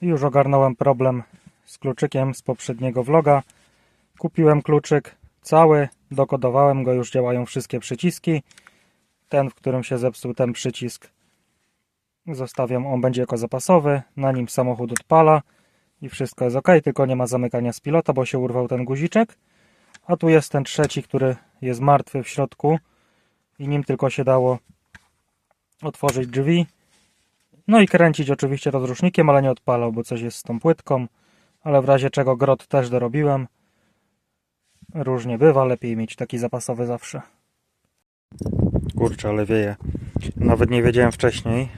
Już ogarnąłem problem z kluczykiem z poprzedniego vloga. Kupiłem kluczyk cały, dokodowałem go, już działają wszystkie przyciski. Ten, w którym się zepsuł ten przycisk, zostawiam, on będzie jako zapasowy. Na nim samochód odpala i wszystko jest ok, tylko nie ma zamykania z pilota, bo się urwał ten guziczek. A tu jest ten trzeci, który jest martwy w środku i nim tylko się dało otworzyć drzwi. No i kręcić oczywiście rozrusznikiem, ale nie odpalał, bo coś jest z tą płytką. Ale w razie czego grot też dorobiłem. Różnie bywa, lepiej mieć taki zapasowy zawsze. Kurczę, ale wieje. Nawet nie wiedziałem wcześniej,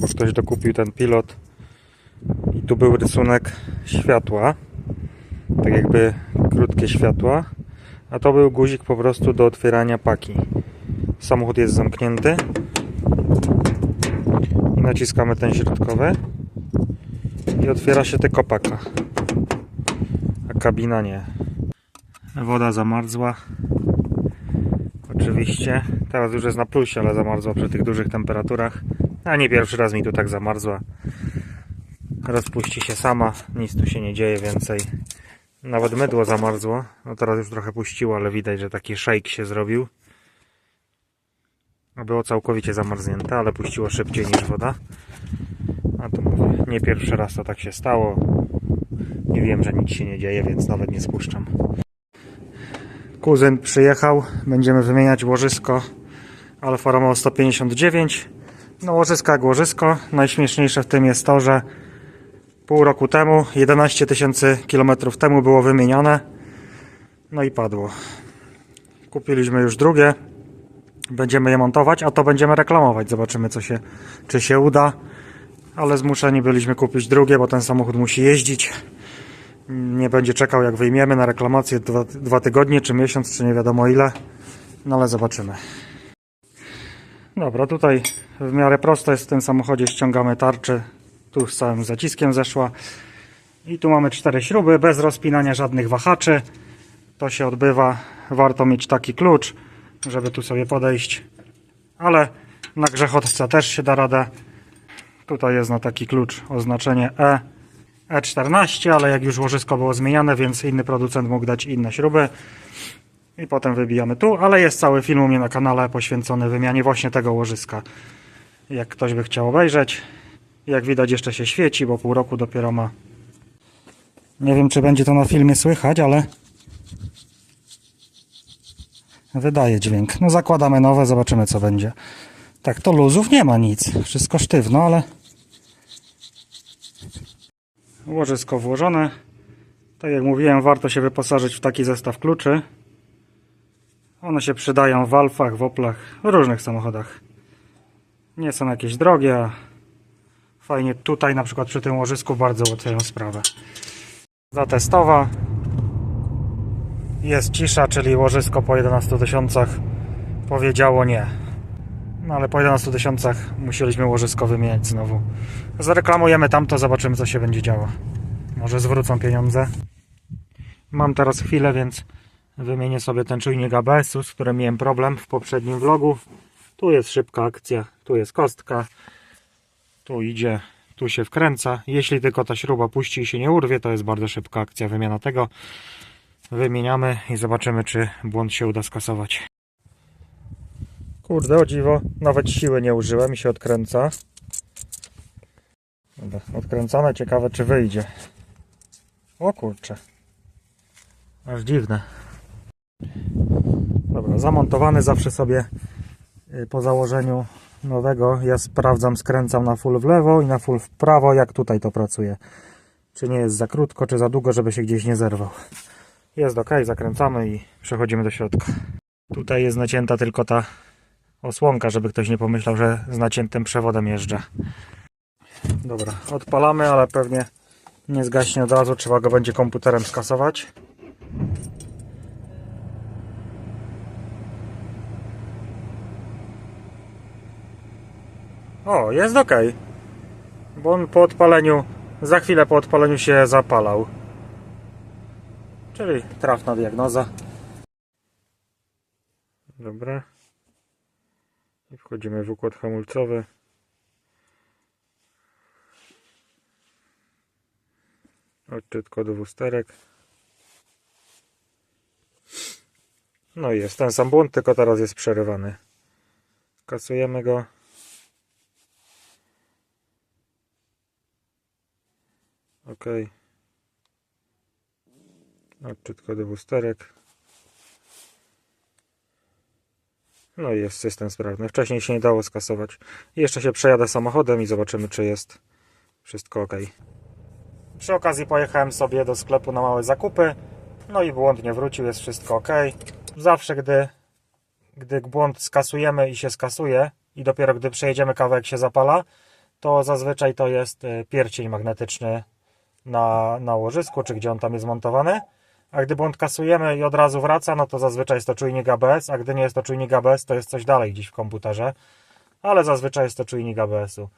bo ktoś dokupił ten pilot i tu był rysunek światła. Tak jakby krótkie światła. A to był guzik po prostu do otwierania paki. Samochód jest zamknięty. Naciskamy ten środkowy. I otwiera się tylko paka. A kabina nie. Woda zamarzła. Oczywiście. Teraz już jest na plusie, ale zamarzła przy tych dużych temperaturach. A nie pierwszy raz mi tu tak zamarzła. Rozpuści się sama. Nic tu się nie dzieje więcej. Nawet mydło zamarzło. No teraz już trochę puściło, ale widać, że taki shake się zrobił. Było całkowicie zamarznięte, ale puściło szybciej niż woda. A to mówię, nie pierwszy raz to tak się stało. I wiem, że nic się nie dzieje, więc nawet nie spuszczam. Kuzyn przyjechał, będziemy wymieniać łożysko Alfa Romeo 159. No łożysko jak łożysko. Najśmieszniejsze w tym jest to, że pół roku temu, 11 tysięcy kilometrów temu było wymienione. No i padło. Kupiliśmy już drugie. Będziemy je montować, a to będziemy reklamować. Zobaczymy, co się, czy się uda. Ale zmuszeni byliśmy kupić drugie, bo ten samochód musi jeździć. Nie będzie czekał, jak wyjmiemy na reklamację dwa, dwa tygodnie, czy miesiąc, czy nie wiadomo ile. No ale zobaczymy. Dobra, tutaj w miarę prosto jest w tym samochodzie. Ściągamy tarczę. Tu z całym zaciskiem zeszła. I tu mamy cztery śruby, bez rozpinania żadnych wahaczy. To się odbywa. Warto mieć taki klucz, żeby tu sobie podejść. Ale na grzechotce też się da radę. Tutaj jest na taki klucz oznaczenie E. E14, ale jak już łożysko było zmieniane, więc inny producent mógł dać inne śruby. I potem wybijamy tu, ale jest cały film u mnie na kanale poświęcony wymianie właśnie tego łożyska. Jak ktoś by chciał obejrzeć. Jak widać jeszcze się świeci, bo pół roku dopiero ma. Nie wiem czy będzie to na filmie słychać, ale wydaje dźwięk. No zakładamy nowe, zobaczymy co będzie. Tak, to luzów nie ma nic. Wszystko sztywno, ale łożysko włożone. Tak jak mówiłem, warto się wyposażyć w taki zestaw kluczy. One się przydają w Alfach, w Oplach, w różnych samochodach. Nie są jakieś drogie, a fajnie tutaj na przykład przy tym łożysku bardzo ułatwiają sprawę. Zatestowa. Jest cisza, czyli łożysko po 11 tysiącach powiedziało nie. No ale po 11 tysiącach musieliśmy łożysko wymieniać znowu. Zareklamujemy tamto, zobaczymy co się będzie działo. Może zwrócą pieniądze. Mam teraz chwilę, więc wymienię sobie ten czujnik ABS-u, z którym miałem problem w poprzednim vlogu. Tu jest szybka akcja, tu jest kostka, tu idzie, tu się wkręca. Jeśli tylko ta śruba puści i się nie urwie, to jest bardzo szybka akcja, wymiana tego. Wymieniamy i zobaczymy, czy błąd się uda skasować. Kurde, o dziwo, nawet siły nie użyłem i się odkręca. Dobra, odkręcone, ciekawe czy wyjdzie. O kurcze. Aż dziwne. Dobra, zamontowany zawsze sobie y, po założeniu nowego ja sprawdzam, skręcam na full w lewo i na full w prawo, jak tutaj to pracuje. Czy nie jest za krótko, czy za długo, żeby się gdzieś nie zerwał. Jest ok, zakręcamy i przechodzimy do środka. Tutaj jest nacięta tylko ta osłonka, żeby ktoś nie pomyślał, że z naciętym przewodem jeżdżę. Dobra, odpalamy, ale pewnie nie zgaśnie od razu, trzeba go będzie komputerem skasować. O, jest ok. Bo on po odpaleniu, za chwilę po odpaleniu się zapalał. Czyli trafna diagnoza. Dobra. I wchodzimy w układ hamulcowy. Odczyt kodu usterek. No i jest ten sam błąd, tylko teraz jest przerywany. Kasujemy go. OK. Odczyt kodu usterek. No i jest system sprawny. Wcześniej się nie dało skasować. Jeszcze się przejadę samochodem i zobaczymy, czy jest wszystko ok. Przy okazji pojechałem sobie do sklepu na małe zakupy. No i błąd nie wrócił, jest wszystko ok. Zawsze, gdy, gdy błąd skasujemy i się skasuje, i dopiero gdy przejedziemy kawałek się zapala, to zazwyczaj to jest y, pierścień magnetyczny na, na łożysku, czy gdzie on tam jest montowany. A gdy błąd kasujemy i od razu wraca, no to zazwyczaj jest to czujnik ABS, a gdy nie jest to czujnik ABS, to jest coś dalej gdzieś w komputerze. Ale zazwyczaj jest to czujnik ABS-u.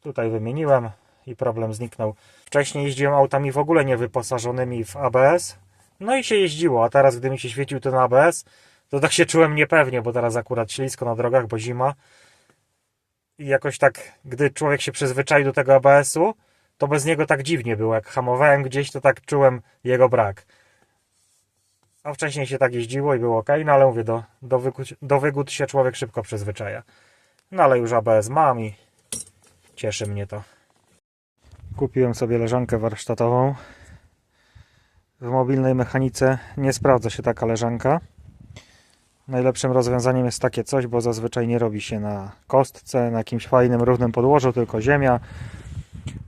Tutaj wymieniłem i problem zniknął. Wcześniej jeździłem autami w ogóle nie wyposażonymi w ABS. No i się jeździło, a teraz gdy mi się świecił ten ABS, to tak się czułem niepewnie, bo teraz akurat ślisko na drogach, bo zima. I jakoś tak, gdy człowiek się przyzwyczaił do tego ABS-u, to bez niego tak dziwnie było. Jak hamowałem gdzieś, to tak czułem jego brak. A wcześniej się tak jeździło i było ok, no ale mówię, do, do, wygód, do wygód się człowiek szybko przyzwyczaja. No ale już ABS mam i cieszy mnie to. Kupiłem sobie leżankę warsztatową. W mobilnej mechanice nie sprawdza się taka leżanka. Najlepszym rozwiązaniem jest takie coś, bo zazwyczaj nie robi się na kostce, na jakimś fajnym, równym podłożu, tylko ziemia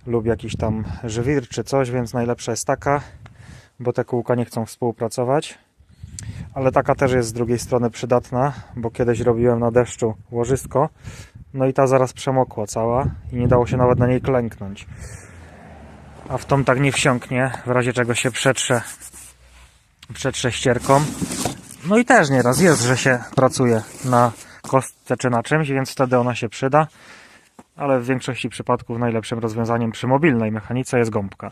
lub jakiś tam żwir czy coś, więc najlepsza jest taka, bo te kółka nie chcą współpracować. Ale taka też jest z drugiej strony przydatna, bo kiedyś robiłem na deszczu łożysko, no i ta zaraz przemokła cała i nie dało się nawet na niej klęknąć. A w tą tak nie wsiąknie, w razie czego się przetrze, przetrze ścierką. No i też nieraz jest, że się pracuje na kostce czy na czymś, więc wtedy ona się przyda. Ale w większości przypadków najlepszym rozwiązaniem przy mobilnej mechanice jest gąbka.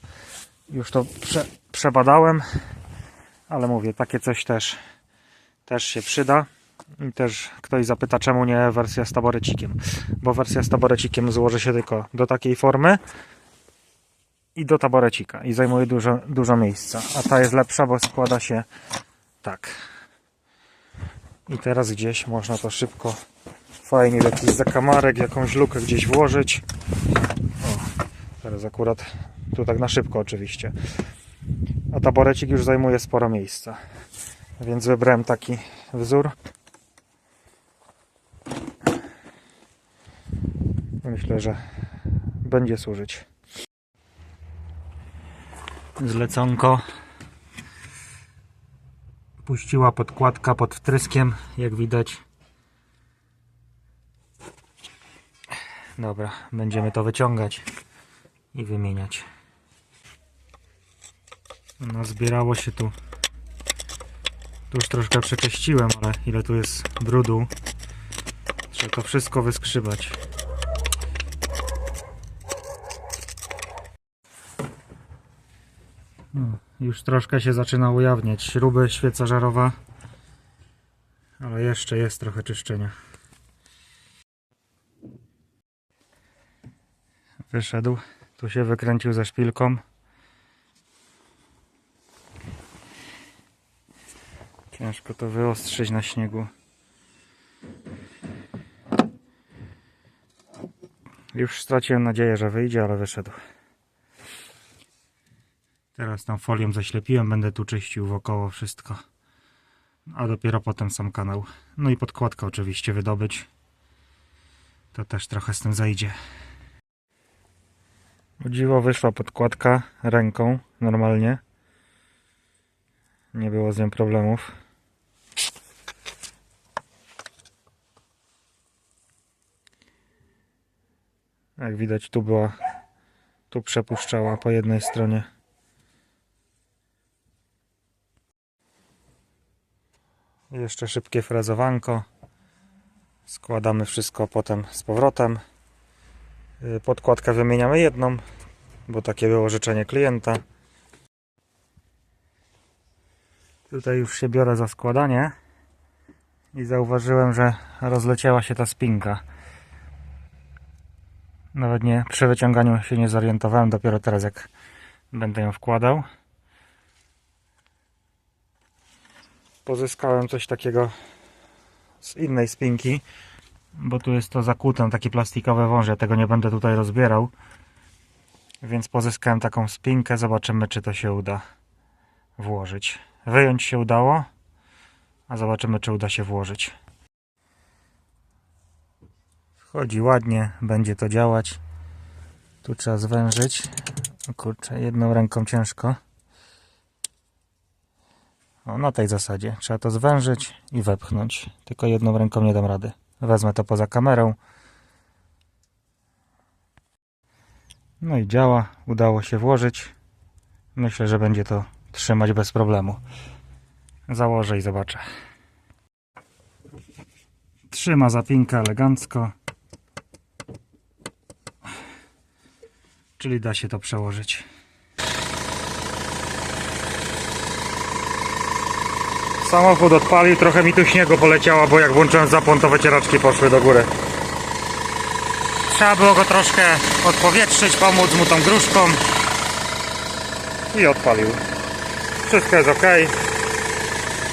Już to prze, przebadałem, ale mówię, takie coś też, też się przyda. I też ktoś zapyta, czemu nie wersja z taborecikiem. Bo wersja z taborecikiem złoży się tylko do takiej formy i do taborecika i zajmuje dużo, dużo miejsca. A ta jest lepsza, bo składa się tak. I teraz gdzieś można to szybko, fajnie w jakiś zakamarek, jakąś lukę gdzieś włożyć. O, teraz akurat tu tak na szybko oczywiście. A taborecik już zajmuje sporo miejsca. Więc wybrałem taki wzór. Myślę, że będzie służyć. Zleconko. Puściła podkładka pod wtryskiem, jak widać. Dobra, będziemy to wyciągać i wymieniać. No, zbierało się tu. Tu już troszkę przeczyściłem, ale ile tu jest brudu. Trzeba to wszystko wyskrzybać. No, już troszkę się zaczyna ujawniać. Śruby, świeca żarowa. Ale jeszcze jest trochę czyszczenia. Wyszedł. Tu się wykręcił ze szpilką. Ciężko to wyostrzyć na śniegu. Już straciłem nadzieję, że wyjdzie, ale wyszedł. Teraz tą folią zaślepiłem, będę tu czyścił wokoło wszystko. A dopiero potem sam kanał. No i podkładkę oczywiście wydobyć. To też trochę z tym zajdzie. O dziwo wyszła podkładka ręką, normalnie. Nie było z nią problemów. Jak widać tu była, tu przepuszczała po jednej stronie. Jeszcze szybkie frezowanko. Składamy wszystko potem z powrotem. Y, Podkładkę wymieniamy jedną, bo takie było życzenie klienta. Tutaj już się biorę za składanie i zauważyłem, że rozleciała się ta spinka. Nawet nie przy wyciąganiu się nie zorientowałem, dopiero teraz jak Będę ją wkładał. Pozyskałem coś takiego z innej spinki, bo tu jest to zakute, taki plastikowy wąż. Ja tego nie będę tutaj rozbierał. Więc pozyskałem taką spinkę. Zobaczymy, czy to się uda włożyć. Wyjąć się udało, a zobaczymy, czy uda się włożyć. Wchodzi ładnie, będzie to działać. Tu trzeba zwężyć. O kurczę, jedną ręką ciężko. O, na tej zasadzie. Trzeba to zwężyć i wepchnąć. Tylko jedną ręką nie dam rady. Wezmę to poza kamerą. No i działa. Udało się włożyć. Myślę, że będzie to trzymać bez problemu. Założę i zobaczę. Trzyma zapinkę elegancko. Czyli da się to przełożyć. Samochód odpalił, trochę mi tu śniegu poleciało, bo jak włączyłem zapłon, to wycieraczki poszły do góry. Trzeba było go troszkę odpowietrzyć, pomóc mu tą gruszką. I odpalił. Wszystko jest ok.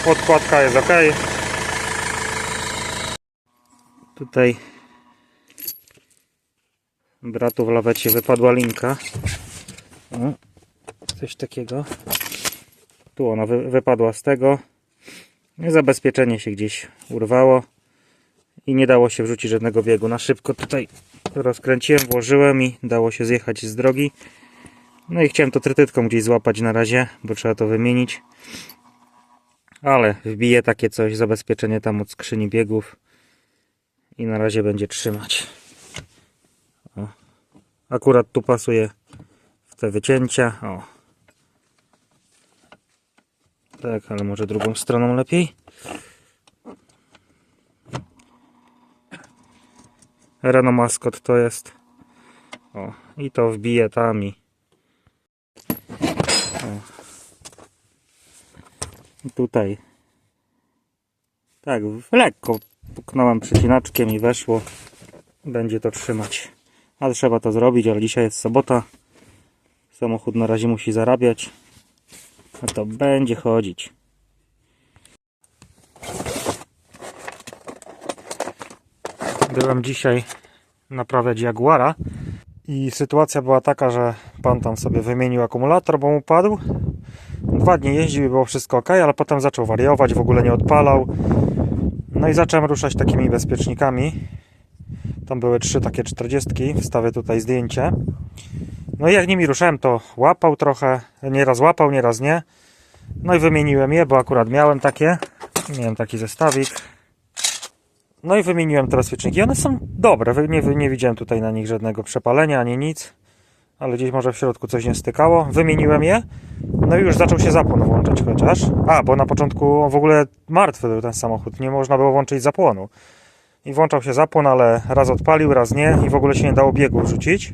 Podkładka jest ok. Tutaj bratu w lawecie wypadła linka. O, coś takiego. Tu ona wy, wypadła z tego. Zabezpieczenie się gdzieś urwało i nie dało się wrzucić żadnego biegu. Na szybko tutaj rozkręciłem, włożyłem i dało się zjechać z drogi. No i chciałem to trytytką gdzieś złapać na razie, bo trzeba to wymienić. Ale wbiję takie coś, zabezpieczenie tam od skrzyni biegów i na razie będzie trzymać. Akurat tu pasuje w te wycięcia. O. Tak, ale może drugą stroną lepiej. Renault Mascot to jest. O, i to wbije tam i. I tutaj. Tak, lekko puknąłem przycinaczkiem i weszło. Będzie to trzymać. Ale trzeba to zrobić, ale dzisiaj jest sobota. Samochód na razie musi zarabiać. A to będzie chodzić. Byłem dzisiaj naprawiać Jaguara i sytuacja była taka, że pan tam sobie wymienił akumulator, bo mu padł. Dwa dni jeździł i było wszystko ok, ale potem zaczął wariować, w ogóle nie odpalał. No i zacząłem ruszać takimi bezpiecznikami. Tam były trzy takie czterdziestki, wstawię tutaj zdjęcie. No i jak nimi ruszałem, to łapał trochę, nieraz łapał, nieraz nie. No i wymieniłem je, bo akurat miałem takie. Miałem taki zestawik. No i wymieniłem te bezpieczniki. One są dobre. Nie, nie widziałem tutaj na nich żadnego przepalenia ani nic. Ale gdzieś może w środku coś nie stykało. Wymieniłem je. No i już zaczął się zapłon włączać chociaż. A, bo na początku w ogóle martwy był ten samochód. Nie można było włączyć zapłonu. I włączał się zapłon, ale raz odpalił, raz nie. I w ogóle się nie dało biegu wrzucić.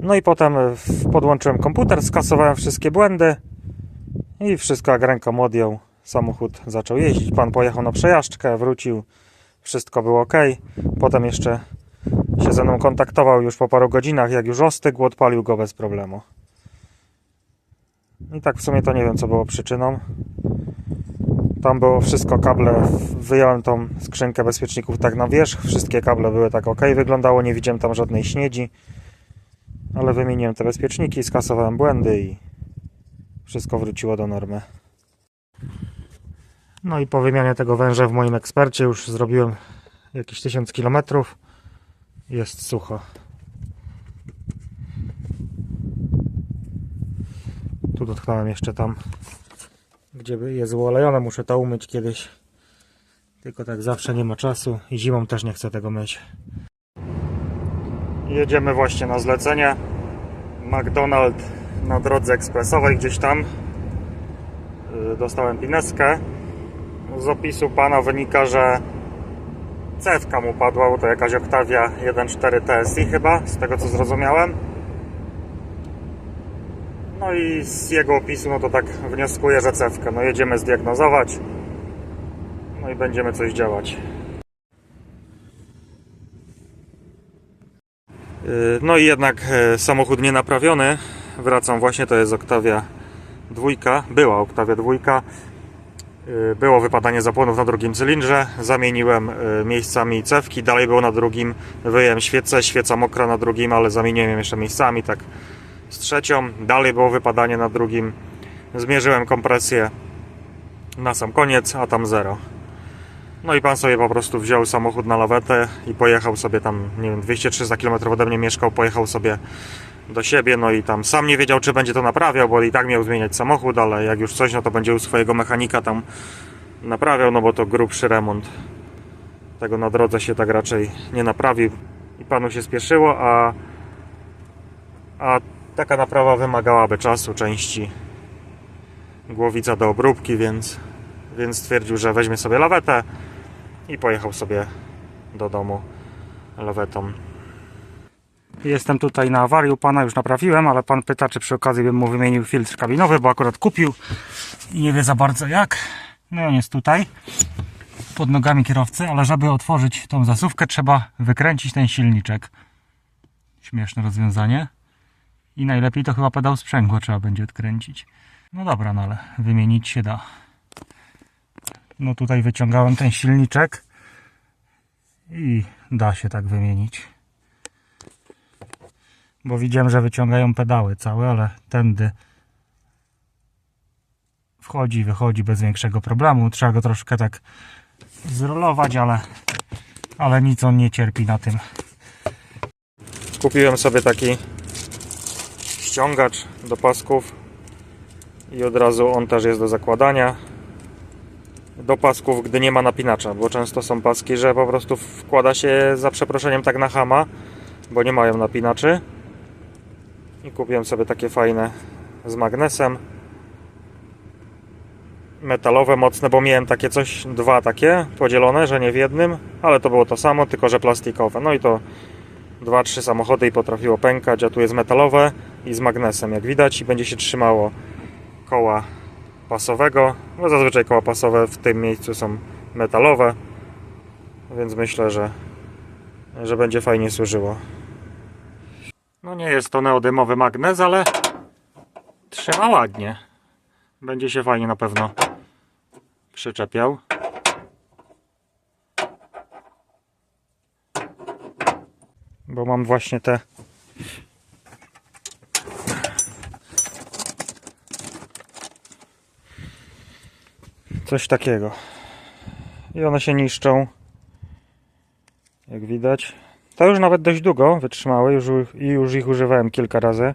No i potem w- podłączyłem komputer, skasowałem wszystkie błędy i wszystko jak ręką odjął. Samochód zaczął jeździć. Pan pojechał na przejażdżkę, wrócił, wszystko było ok. Potem jeszcze się ze mną kontaktował już po paru godzinach. Jak już ostygł, odpalił go bez problemu. I tak w sumie to nie wiem, co było przyczyną. Tam było wszystko, kable, wyjąłem tą skrzynkę bezpieczników tak na wierzch, wszystkie kable były tak ok, wyglądało, nie widziałem tam żadnej śniedzi ale wymieniłem te bezpieczniki, skasowałem błędy i wszystko wróciło do normy. No i po wymianie tego węża w moim ekspercie już zrobiłem jakieś 1000 km. Jest sucho. Tu dotknąłem jeszcze tam, gdzie jest uolejone. Muszę to umyć kiedyś. Tylko tak zawsze nie ma czasu i zimą też nie chcę tego myć. Jedziemy właśnie na zlecenie. McDonald's na drodze ekspresowej gdzieś tam. Yy, Dostałem pineskę. Z opisu pana wynika, że cewka mu padła, bo to jakaś Octavia 1.4 TSI chyba, z tego co zrozumiałem. No i z jego opisu, no to tak wnioskuję, że cewkę. No jedziemy zdiagnozować. No i będziemy coś działać. Yy, No i jednak e, samochód nie naprawiony. Wracam właśnie, to jest Octavia dwójka, była Octavia dwójka. Yy, Było wypadanie zapłonów na drugim cylindrze, zamieniłem yy, miejscami cewki, dalej było na drugim, wyjąłem świecę, świeca mokra na drugim, ale zamieniłem jeszcze miejscami, tak z trzecią, dalej było wypadanie na drugim, zmierzyłem kompresję na sam koniec, a tam zero. No i pan sobie po prostu wziął samochód na lawetę i pojechał sobie tam, nie wiem, 200-300 km ode mnie mieszkał, pojechał sobie do siebie, no i tam sam nie wiedział, czy będzie to naprawiał, bo i tak miał zmieniać samochód, ale jak już coś, no to będzie u swojego mechanika tam naprawiał, no bo to grubszy remont. Tego na drodze się tak raczej nie naprawi i panu się spieszyło, a, a taka naprawa wymagałaby czasu, części głowica do obróbki, więc, więc stwierdził, że weźmie sobie lawetę i pojechał sobie do domu lawetą. Jestem tutaj na awarii pana, już naprawiłem, ale pan pyta, czy przy okazji bym mu wymienił filtr kabinowy, bo akurat kupił i nie wie za bardzo jak. No on jest tutaj, pod nogami kierowcy, ale żeby otworzyć tą zasówkę, trzeba wykręcić ten silniczek. Śmieszne rozwiązanie. I najlepiej to chyba pedał sprzęgła trzeba będzie odkręcić. No dobra, no ale wymienić się da. No tutaj wyciągałem ten silniczek i da się tak wymienić. Bo widziałem, że wyciągają pedały całe, ale tędy wchodzi, wychodzi bez większego problemu. Trzeba go troszkę tak zrolować, ale, ale nic on nie cierpi na tym. Kupiłem sobie taki ściągacz do pasków i od razu on też jest do zakładania. Do pasków, gdy nie ma napinacza, bo często są paski, że po prostu wkłada się za przeproszeniem tak na hama, bo nie mają napinaczy. I kupiłem sobie takie fajne z magnesem. Metalowe, mocne, bo miałem takie coś, dwa takie podzielone, że nie w jednym, ale to było to samo, tylko że plastikowe. No i to dwa, trzy samochody i potrafiło pękać, a tu jest metalowe i z magnesem, jak widać, i będzie się trzymało koła pasowego, bo zazwyczaj koła pasowe w tym miejscu są metalowe, więc myślę, że, że będzie fajnie służyło. No nie jest to neodymowy magnes, ale trzyma ładnie. Będzie się fajnie na pewno przyczepiał. Bo mam właśnie te coś takiego. I one się niszczą. Jak widać. To już nawet dość długo wytrzymały już, i już ich używałem kilka razy.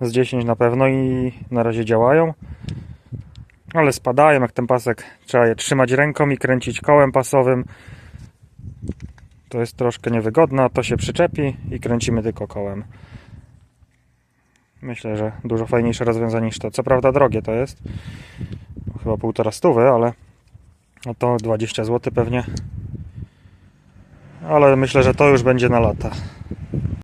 Z 10 na pewno i na razie działają. Ale spadają jak ten pasek. Trzeba je trzymać ręką i kręcić kołem pasowym. To jest troszkę niewygodne, to się przyczepi i kręcimy tylko kołem. Myślę, że dużo fajniejsze rozwiązanie niż to. Co prawda drogie to jest. Chyba półtora stówy, ale no to 20 zł pewnie. Ale myślę, że to już będzie na lata.